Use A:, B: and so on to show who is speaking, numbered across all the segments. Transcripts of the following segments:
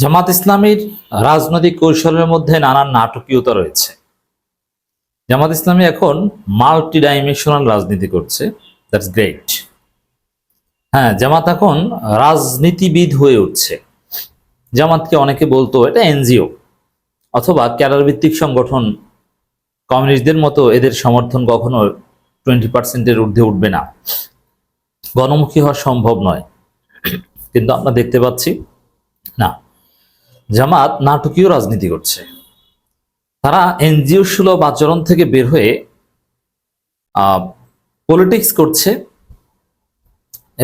A: জামাত ইসলামীর রাজনৈতিক কৌশলের মধ্যে নানান নাটকীয়তা রয়েছে। জামাত ইসলামী এখন মাল্টি ডাইমেনশনাল রাজনীতি করছে। দ্যাটস গ্রেট হ্যাঁ জামাত এখন রাজনীতিবিদ হয়ে উঠছে। জামাতকে অনেকে বলতো এটা এনজিও অথবা ক্যাডার ভিত্তিক সংগঠন। কমিউনিস্টদের মতো এদের সমর্থন কখনো টোয়েন্টি পার্সেন্টের ঊর্ধ্বে উঠবে না। গণমুখী হওয়া সম্ভব নয়। কিন্তু আমরা দেখতে পাচ্ছি জামাত নাটকীয় রাজনীতি করছে। তারা এনজিও সুলভ আচরণ থেকে বের হয়ে পলিটিক্স করছে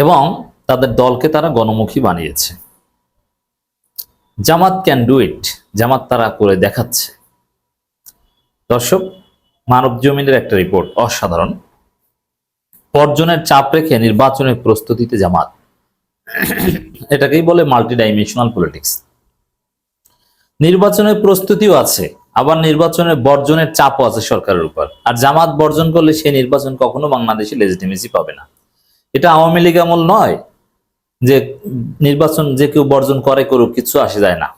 A: এবং তাদের দলকে তারা গণমুখী বানিয়েছে। জামাত ক্যান ডু ইট জামাত তারা করে দেখাচ্ছে। দর্শক, মানব জমিনের একটা রিপোর্ট অসাধারণ। বর্জনের চাপ রেখে নির্বাচনের প্রস্তুতিতে জামাত। এটাকেই বলে মাল্টি ডাইমেনশনাল পলিটিক্স নির্বাচনের প্রস্তুতিও আছে, আবার নির্বাচনের বর্জনের চাপও আছে সরকারের উপর। আর জামাত বর্জন করলে সেই নির্বাচন কখনো বাংলাদেশে লেজিটিমেসি পাবে না। এটা আওয়ামী লীগ আমল নয় যে নির্বাচন যে কেউ বর্জন করে করুক, কিছু আসে যায় না।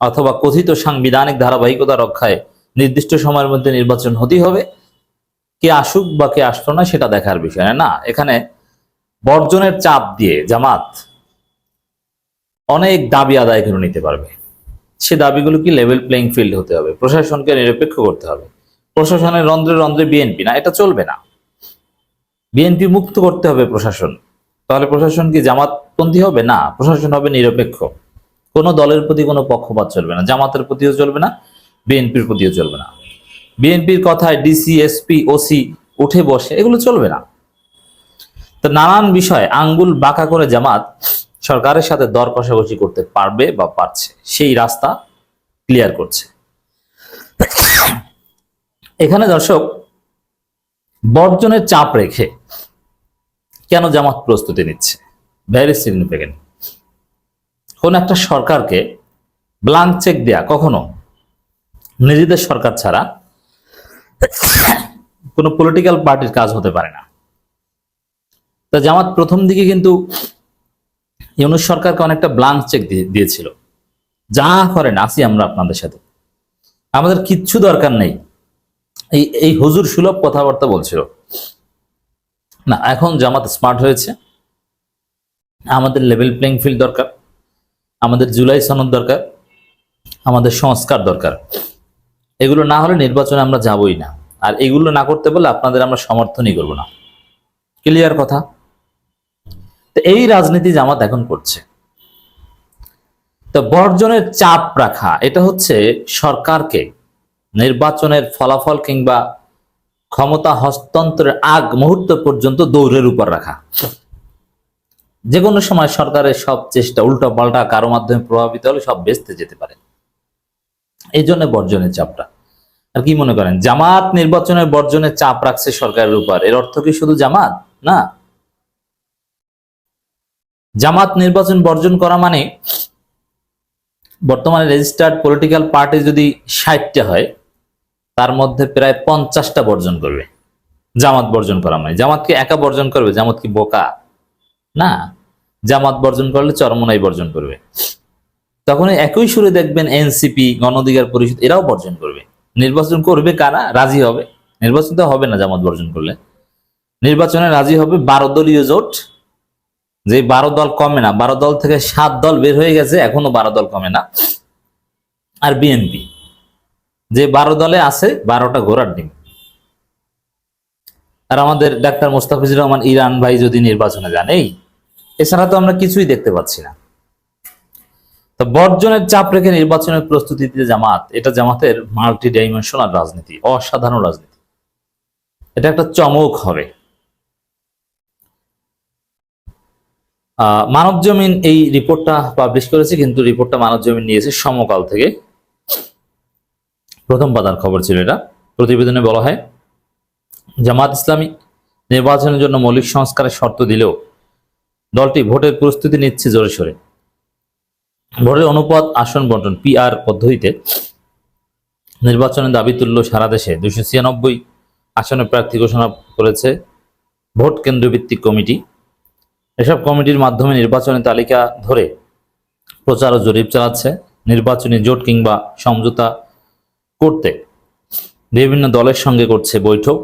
A: অথবা কথিত সাংবিধানিক ধারাবাহিকতা রক্ষায় নির্দিষ্ট সময়ের মধ্যে নির্বাচন হতেই হবে। কে আসুক বা কে আসলো না, সেটা দেখার বিষয় না। না, এখানে বর্জনের চাপ দিয়ে জামাত অনেক দাবি আদায় করে নিতে পারবে। সে দাবিগুলো কি লেভেল প্লেইং ফিল্ড হতে হবে? প্রশাসনকে নিরপেক্ষ করতে হবে। প্রশাসনের রন্ধ্রে রন্ধ্রে বিএনপি না, এটা চলবে না। বিএনপি মুক্ত করতে হবে প্রশাসন। তাহলে প্রশাসন কি জামাতপন্থী হবে? না, প্রশাসন হবে নিরপেক্ষ। কোনো দলের প্রতি কোনো পক্ষপাত চলবে না। জামাতের প্রতিও চলবে না বিএনপির প্রতিও চলবে না। বিএনপির কথায় ডিসি এসপি ওসি উঠে বসে, এগুলো চলবে না। তো নানান বিষয়, আঙ্গুল বাঁকা করে জামাত সরকারের সাথে দর কষাকষি করতে পারবে বা পারছে। সেই রাস্তা ক্লিয়ার করছে। এখানে দর্শক, বর্জনের চাপ রেখে কেন জামাত প্রস্তুতি নিচ্ছে? ভেরি সিগনিফিকেন্ট কোন একটা সরকারকে ব্লাঙ্ক চেক দেয়া কখনো নিজেদের সরকার ছাড়া কোনো পলিটিক্যাল পার্টির কাজ হতে পারে না। তা জামাত প্রথম দিকে কিন্তু ইউনুস সরকারকে অনেকটা ব্লাঙ্ক চেক দিয়েছিল। যা করেন আসি আমরা আপনাদের সাথে। আমাদের কিচ্ছু দরকার নেই। এই এই হুজুর সুলভ কথাবার্তা বলছিল। না, এখন জামাত স্মার্ট হয়েছে। আমাদের লেভেল প্লেইং ফিল্ড দরকার। আমাদের জুলাই সনদ দরকার। আমাদের সংস্কার দরকার। এগুলো না হলে নির্বাচনে আমরা যাবই না। আর এগুলো না করতে বলে আপনাদের আমরা সমর্থনই করব না। ক্লিয়ার কথা? তো এই রাজনীতি জামাত এখন করছে। তো বর্জনের চাপ রাখা, এটা হচ্ছে সরকারকে নির্বাচনের ফলাফল কিংবা ক্ষমতা হস্তান্তরের আগ মুহূর্ত পর্যন্ত দৌড়ের উপর রাখা। যে কোনো সময় সরকারের সব চেষ্টা উল্টো পাল্টা কারও মাধ্যমে প্রভাবিত হলে সব বেচতে যেতে পারে। এই জন্য বর্জনের চাপটা। আর কি মনে করেন? জামাত নির্বাচনের বর্জনের চাপ রাখছে সরকারের উপর। এর অর্থ কি শুধু জামাত? না। জামাত নির্বাচন বর্জন করা মানে বর্তমানে রেজিস্টার্ড পলিটিক্যাল পার্টি যদি ষাটটা হয়, তার মধ্যে প্রায় পঞ্চাশটা বর্জন করবে। জামাত বর্জন করা মানে। জামাতকে একা বর্জন করবে? জামাত কি বোকা? না। জামাত বর্জন করলে চরমনাই বর্জন করবে। তখন একই সুরে দেখবেন এনসিপি গণঅধিকার পরিষদ, এরাও বর্জন করবে। নির্বাচন করবে কারা? রাজি হবে। নির্বাচন তো হবে না জামাত বর্জন করলে। নির্বাচনে রাজি হবে বারো দলীয় জোট। যে বারো দল কমে না, বারো দল থেকে সাত দল বের হয়ে গেছে, এখনও বারো দল কমে না। আর বিএনপি, যে বারো দলে আছে, বারোটা ঘোড়ার ডিম। আর আমাদের ডাক্তার মোস্তাফিজুর রহমান ইরান ভাই যদি নির্বাচনে যান, এই, এছাড়া তো আমরা কিছুই দেখতে পাচ্ছি না। তো বর্জনের চাপ রেখে নির্বাচনের প্রস্তুতিতে জামাত, এটা জামাতের মাল্টি ডাইমেনশনাল রাজনীতি, অসাধারণ রাজনীতি। এটা একটা চমক হবে। মানব জমিন এই রিপোর্টটা পাবলিশ করেছে, কিন্তু রিপোর্টটা মানব জমিন নিয়েছে সমকাল থেকে। প্রথম পাতার খবর ছিল এটা। প্রতিবেদনে বলা হয়, জামাত ইসলামী নির্বাচনের জন্য মৌলিক সংস্কারের শর্ত দিলেও দলটি ভোটের প্রস্তুতি নিচ্ছে জোরে সোরে। ভোটের অনুপাত, আসন বন্টন পিআর পদ্ধতিতে নির্বাচনের দাবি তুলল সারা দেশে। দুশো ছিয়ানব্বই আসনে প্রার্থী ঘোষণা করেছে ভোট কেন্দ্রভিত্তিক কমিটি। এসব কমিটির মাধ্যমে নির্বাচনের তালিকা ধরে প্রচার ও জরিপ চালাচ্ছে নির্বাচনী জোট কিংবা সমঝোতা করতে। বিভিন্ন দলের সঙ্গে করছে বৈঠক।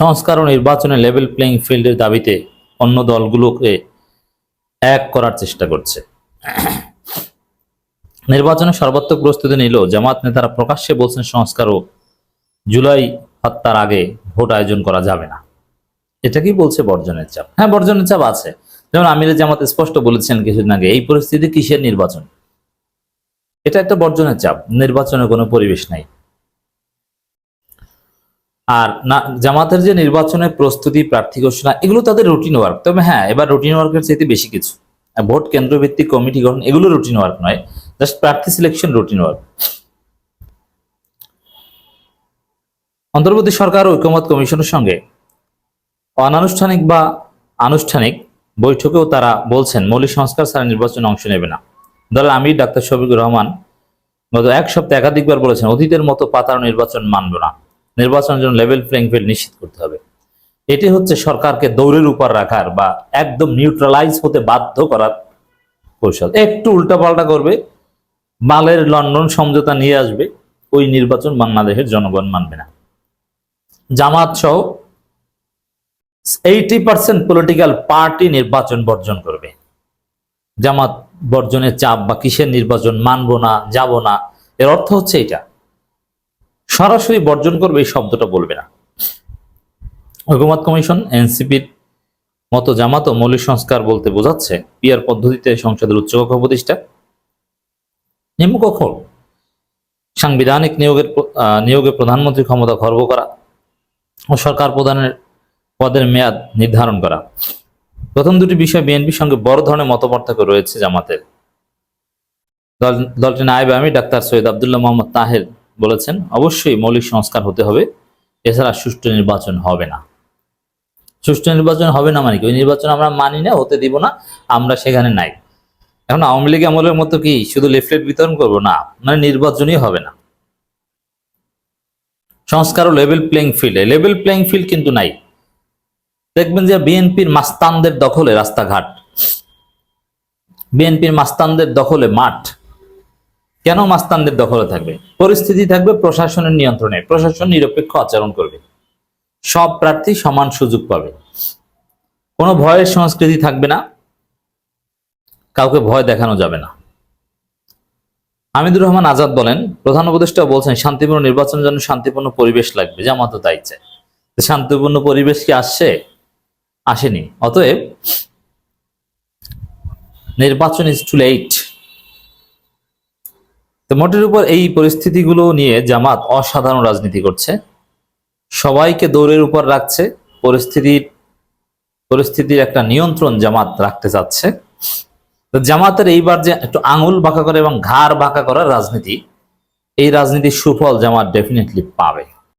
A: সংস্কার ও নির্বাচনে লেভেল প্লেইং ফিল্ডের দাবিতে অন্য দলগুলোকে এক করার চেষ্টা করছে। নির্বাচনে সর্বাত্মক প্রস্তুতি নিল জামাত নেতারা প্রকাশ্যে বলছেন, সংস্কার ও জুলাই হত্যার আগে ভোট আয়োজন করা যাবে না। এটা কি বলছে বর্জনের চাপ। হ্যাঁ বর্জনের চাপ আছে। যেমন আমিরে জামাত স্পষ্ট বলেছেন কিছুদিন আগে, এই পরিস্থিতি কিসের নির্বাচন? এটা একটা বর্জনের চাপ। নির্বাচনের কোনো পরিবেশ নাই। আর না, জামাতের যে নির্বাচনের প্রস্তুতি, প্রার্থী ঘোষণা, এগুলো তাদের রুটিন ওয়ার্ক তবে হ্যাঁ এবার রুটিন ওয়ার্কের চাইতে বেশি কিছু। ভোট কেন্দ্র ভিত্তিক কমিটি গঠন, এগুলো রুটিন ওয়ার্ক নয়। জাস্ট প্রার্থী সিলেকশন রুটিন ওয়ার্ক অন্তর্বর্তী সরকার ঐক্যমত কমিশনের সঙ্গে অনানুষ্ঠানিক বা আনুষ্ঠানিক বৈঠকেও তারা বলছেন, মৌলিক সংস্কার ছাড়া নির্বাচনে অংশ নেবে না। দলের আমির ডাক্তার শফিকুর রহমান গত এক সপ্তাহে একাধিকবার বলেছেন, অতীতের মতো পাতার নির্বাচন মানব না। নির্বাচনের জন্য লেভেল প্লেইং ফিল্ড নিশ্চিত করতে হবে। এটি হচ্ছে সরকারকে দৌড়ের উপর রাখার বা একদম নিউট্রালাইজ হতে বাধ্য করার কৌশল। একটু উল্টাপাল্টা করবে, মালের লন্ডন সমঝোতা নিয়ে আসবে, ওই নির্বাচন বাংলাদেশের জনগণ মানবে না। জামাত সহ এইটি পার্সেন্ট পলিটিক্যাল পার্টি নির্বাচন বর্জন করবে। জামাত বর্জনের চাপ বা কিসের নির্বাচন, মানবো না, যাব না, এর অর্থ হচ্ছে এটা। সরাসরি বর্জন করবে এই শব্দটা বলবে না। ঐকমত কমিশন, এনসিপির মতো জামাত ও মৌলিক সংস্কার বলতে বোঝাচ্ছে পিয়ার পদ্ধতিতে সংসদের উচ্চকক্ষ প্রতিষ্ঠা। নিম্নকক্ষ, সাংবিধানিক নিয়োগের নিয়োগে প্রধানমন্ত্রী ক্ষমতা খর্ব করা ও সরকার প্রধানের পদের মেয়াদ নির্ধারণ করা। প্রথম দুটি বিষয় বিএনপির সঙ্গে বড় ধরনের মতপার্থক্য রয়েছে জামাতের। দল, দলটির নায়েব আমি ডাক্তার সৈয়দ আবদুল্লাহ মোহাম্মদ তাহের বলেছেন, অবশ্যই মৌলিক সংস্কার হতে হবে, এছাড়া সুষ্ঠু নির্বাচন হবে না। সুষ্ঠু নির্বাচন হবে না মানে কি? ওই নির্বাচন আমরা মানি না, হতে দিব না, আমরা সেখানে নাই। এখন আওয়ামী লীগ আমলের মতো কি শুধু লিফলেট বিতরণ করব? না মানে নির্বাচনই হবে না। সংস্কার ও level playing field level playing field কিন্তু নাই। দেখবেন যে বিএনপির মাস্তানদের দখলে রাস্তাঘাট। বিএনপির মাস্তানদের দখলে মাঠ। কেন মাস্তানদের দখলে থাকবে? পরিস্থিতি থাকবে প্রশাসনের নিয়ন্ত্রণে। প্রশাসন নিরপেক্ষ আচরণ করবে। সব প্রার্থী সমান সুযোগ পাবে। কোনো ভয়ের সংস্কৃতি থাকবে না। কাউকে ভয় দেখানো যাবে না। হামিদুর রহমান আজাদ বলেন, প্রধান উপদেষ্টা বলছেন, শান্তিপূর্ণ নির্বাচনের জন্য শান্তিপূর্ণ পরিবেশ লাগবে। জামাতও তাই চায়। শান্তিপূর্ণ পরিবেশ কি আসছে? আসেনি। অতএব নির্বাচন ইজ টু লেট তো মোটের উপর এই পরিস্থিতিগুলো নিয়ে জামাত অসাধারণ রাজনীতি করছে। সবাইকে দৌড়ের উপর রাখছে। পরিস্থিতির পরিস্থিতির একটা নিয়ন্ত্রণ জামাত রাখতে চাচ্ছে। তো জামাতের এইবার যে একটু আঙুল বাঁকা করে এবং ঘাড় বাঁকা করার রাজনীতি, এই রাজনীতির সুফল জামাত ডেফিনেটলি পাবে।